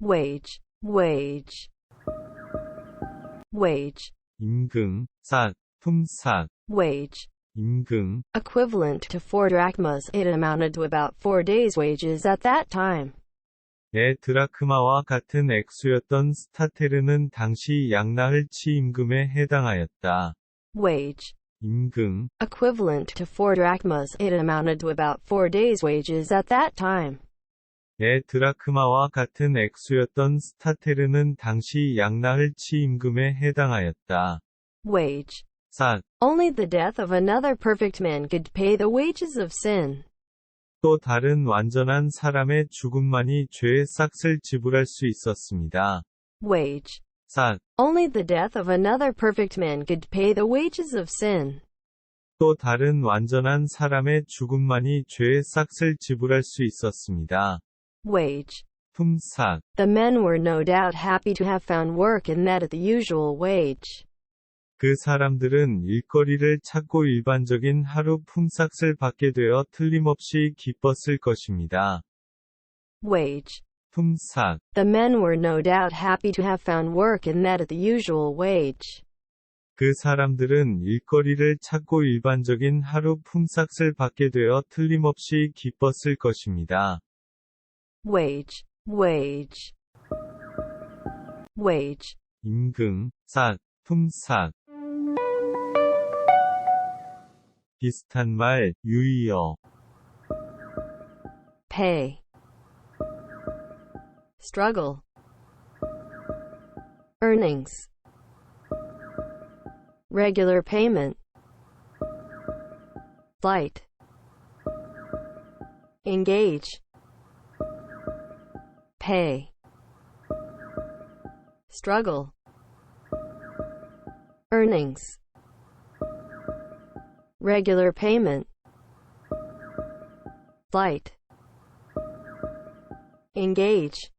wage, wage, wage, 임금, 삭, 품삭, wage. 임금, Equivalent to four drachmas, it amounted to about four days' wages at that time. 에 드라크마와 같은 액수였던 스타테르는 당시 양나흘치 임금에 해당하였다. Wage. 임금, Equivalent to four drachmas, it amounted to about four days' wages at that time. 에 드라크마와 같은 액수였던 스타테르는 당시 양나흘치 임금에 해당하였다. Wage. 삭, Only the death of another perfect man could pay the wages of sin. 또 다른 완전한 사람의 죽음만이 죄의 싹을 지불할 수 있었습니다. Wage. 삭, Only the death of another perfect man could pay the wages of sin. 또 다른 완전한 사람의 죽음만이 죄의 싹을 지불할 수 있었습니다. Wage. 품삭, The men were no doubt happy to have found work and that at the usual wage. 그 사람들은 일거리를 찾고 일반적인 하루 품삯을 받게 되어 틀림없이 기뻤을 것입니다. Wage. 품삯, The men were no doubt happy to have found work and that at the usual wage. 그 사람들은 일거리를 찾고 일반적인 하루 품삯을 받게 되어 틀림없이 기뻤을 것입니다. Wage. Wage. Wage. 임금, 싹, 품삯. 비슷한 말, 유의어. Pay. Struggle. Earnings. Regular payment. Flight. Engage. Pay. Struggle. Earnings. Regular payment. Flight. Engage.